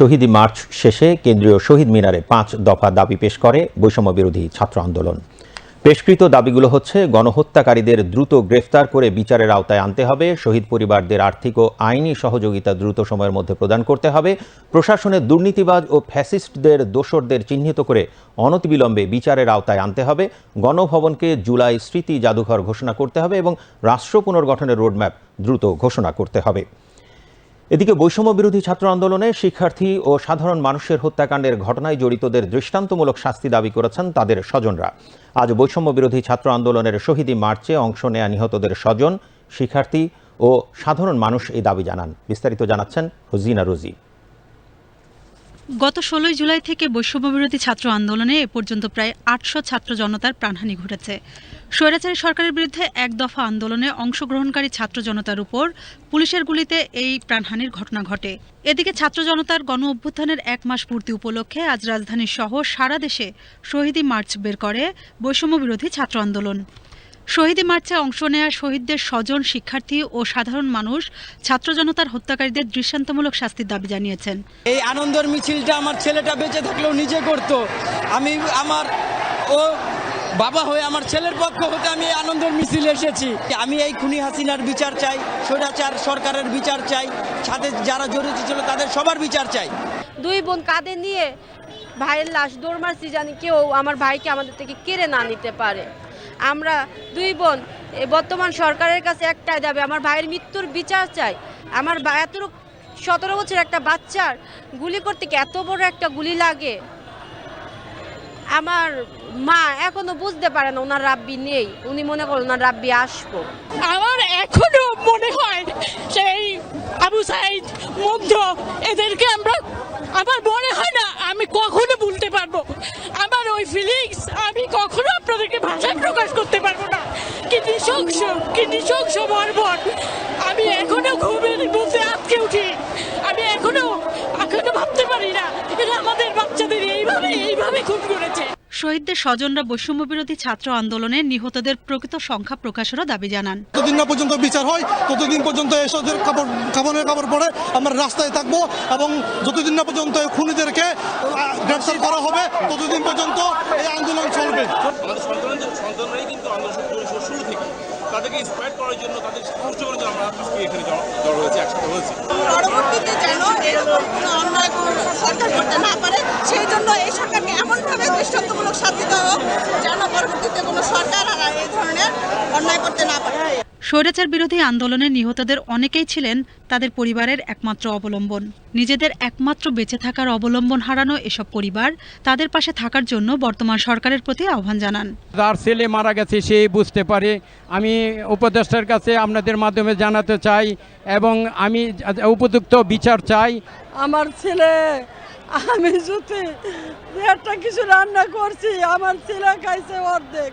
শহীদ March শেষে কেন্দ্রীয় শহীদ মিনারে পাঁচ দফা দাবি পেশ করে বৈষম্য বিরোধী ছাত্র আন্দোলন। পেশকৃত দাবিগুলো হচ্ছে, গণহত্যাকারীদের দ্রুত গ্রেফতার করে বিচারের আওতায় আনতে হবে, শহীদ পরিবারদের আর্থিক ও আইনি সহযোগিতা দ্রুত সময়ের মধ্যে প্রদান করতে হবে, প্রশাসনের দুর্নীতিবাজ ও ফ্যাসিস্টদের দোসরদের চিহ্নিত করে অনতিবিলম্বে বিচারের আওতায় আনতে হবে, গণভবনকে জুলাই স্মৃতি জাদুঘর ঘোষণা করতে হবে এবং রাষ্ট্র পুনর্গঠনের রোডম্যাপ দ্রুত ঘোষণা করতে হবে। এদিকে বৈষম্য বিরোধী ছাত্র আন্দোলনে শিক্ষার্থী ও সাধারণ মানুষের হত্যাকাণ্ডের ঘটনায় জড়িতদের দৃষ্টান্তমূলক শাস্তি দাবি করেছেন তাদের স্বজনরা। আজ বৈষম্য বিরোধী ছাত্র আন্দোলনের শহীদী মার্চে অংশ নেয়া নিহতদের স্বজন, শিক্ষার্থী ও সাধারণ মানুষ এই দাবি জানান। বিস্তারিত জানাচ্ছেন রোজিনা রোজি। গত ষোলোই জুলাই থেকে বৈষম্যবিরোধী ছাত্র আন্দোলনে এ পর্যন্ত প্রায় আটশো ছাত্র জনতার প্রাণহানি ঘটেছে। স্বৈরাচারী সরকারের বিরুদ্ধে এক দফা আন্দোলনে অংশগ্রহণকারী ছাত্র জনতার উপর পুলিশের গুলিতে এই প্রাণহানির ঘটনা ঘটে। এদিকে ছাত্র জনতার গণ অভ্যুত্থানের এক মাস পূর্তি উপলক্ষে আজ রাজধানীর সহ সারা দেশে শহীদী মার্চ বের করে বৈষম্যবিরোধী ছাত্র আন্দোলন। শহীদী মার্চে অংশ নেয়া শহীদদের স্বজন শিক্ষার্থী ও সাধারণ মানুষ ছাত্র জনতার হত্যাকারীদের দৃষ্টান্তমূলক শাস্তির দাবি জানিয়েছেন। এই আনন্দের মিছিলটা আমার ছেলেটা বেঁচে থাকলেও নিজে করত। আমি আমার ও বাবা হয়ে আমার ছেলের পক্ষ হতে আমি আনন্দের মিছিল এসেছি। আমি এই খুনি হাসিনার বিচার চাই স্বৈরাচার সরকারের বিচার চাই সাথে যারা জড়িত ছিল তাদের সবার বিচার চাই। দুই বোন কাঁধে নিয়ে ভাইয়ের লাশ দৌড় মারছি জানি কেউ আমার ভাইকে আমাদের থেকে কেড়ে না নিতে পারে। আমরা দুই বোন বর্তমান সরকারের কাছে একটাই দাবি, আমার ভাইয়ের মৃত্যুর বিচার চাই। আমার এত সতেরো বছর একটা বাচ্চার গুলি করতে কি এত বড় একটা গুলি লাগে? আমার মা এখনও বুঝতে পারে না, ওনার রাব্বি নেই। উনি মনে করেন ওনার রাব্বি আসব। আমার এখনও মনে হয় সেই আবু সাইদ মুগ্ধ এদেরকে আমরা, আমার মনে হয় না আমি কখনো ভুলতে পারব আমার ওই ফিলিংস আমি কখনো আপনাদেরকে ভাষায় প্রকাশ করতে পারব না কি নৃশংস কি নৃশংস বর্বর আমি এখনও ঘুমের মধ্যে আজকে উঠি। আমি এখনও এখনও ভাবতে পারি না এরা আমাদের বাচ্চাদের এইভাবে এইভাবে খুন করেছে। শহীদদের স্বজনরা বৈষম্যবিরোধী ছাত্র আন্দোলনে নিহতদের প্রকৃত সংখ্যা প্রকাশেরও দাবি জানান। যতদিন না পর্যন্ত বিচার হয় ততদিন পর্যন্ত এসবের কাপড় কাপড়ের কাপড় পরে আমরা রাস্তায় থাকব এবং যতদিন না পর্যন্ত খুনিদেরকে গ্রেপ্তার করা হবে ততদিন পর্যন্ত এই আন্দোলন চলবে। আমাদের সন্তানদের সন্তানরাই কিন্তু আন্দোলন শুরু তাদেরকে ইন্সপায়ার করার জন্য, তাদের সাহায্য করার জন্য আমরা আজকে এখানে জড়ো হয়েছি, একসাথে হয়েছি। পরবর্তীতে যেন এরকম অন্যায় সরকার করতে না পারে সেই জন্য এই সরকারকে এমনভাবে দৃষ্টান্তমূলক শাস্তি দেওয়া হোক যেন পরবর্তীতে কোনো সরকার আর এই ধরনের অন্যায় করতে না পারে স্বৈরাচার বিরোধী আন্দোলনে নিহতদের অনেকেই ছিলেন তাদের পরিবারের একমাত্র অবলম্বন। নিজেদের একমাত্র বেঁচে থাকার অবলম্বন হারানো এসব পরিবার তাদের পাশে থাকার জন্য বর্তমান সরকারের প্রতি আহ্বান জানান। যার ছেলে মারা গেছে সে বুঝতে পারে। আমি উপদেষ্টার কাছে আপনাদের মাধ্যমে জানাতে চাই এবং আমি উপযুক্ত বিচার চাই। আমার ছেলে আমি যদি একটা কিছু রান্না করছি, আমার ছেলে খাইছে অর্ধেক,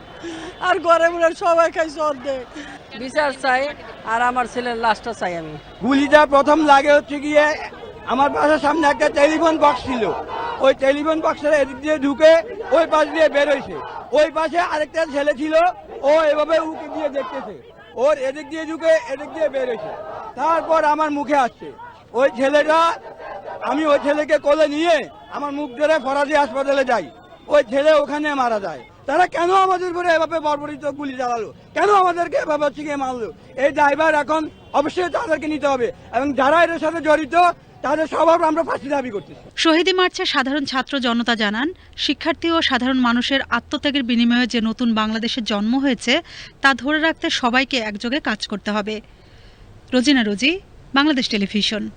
আর ঘরে মনে সবাই খাইছে অর্ধেক। বিচার চাই, আর আমার ছেলের লাশটা চাই আমি। গুলিটা প্রথম লাগে হচ্ছে গিয়ে, আমার বাসার সামনে একটা টেলিফোন বক্স ছিল। ওই টেলিফোন বক্সের এদিক দিয়ে ঢুকে ওই পাশ দিয়ে বেরোইছে ওই পাশে আরেকটা ছেলে ছিল, ও এভাবে উকে দিয়ে দেখতেছে। ওর এদিক দিয়ে ঢুকে এদিক দিয়ে বেরোইছে তারপর আমার মুখে আসছে। ওই ছেলেটা আমি ওই ছেলেকে কোলে নিয়ে আমার মুখ ধরে ফরাজি হাসপাতালে যাই। ওই ছেলে ওখানে মারা যায়। তারা কেন আমাদের উপরে এভাবে বর্বরিত গুলি চালালো? কেন আমাদেরকে এভাবে গিয়ে মারলো? এই ড্রাইভার এখন অবশ্যই তাদেরকে নিতে হবে এবং যারা এর সাথে জড়িত, তাদের আমরা দাবি মার্চে সাধারণ ছাত্র জনতা জানান, শিক্ষার্থী ও সাধারণ মানুষের আত্মত্যাগের বিনিময়ে যে নতুন বাংলাদেশের জন্ম হয়েছে, তা ধরে রাখতে সবাইকে একযোগে কাজ করতে হবে। রোজিনা রোজি, বাংলাদেশ টেলিভিশন।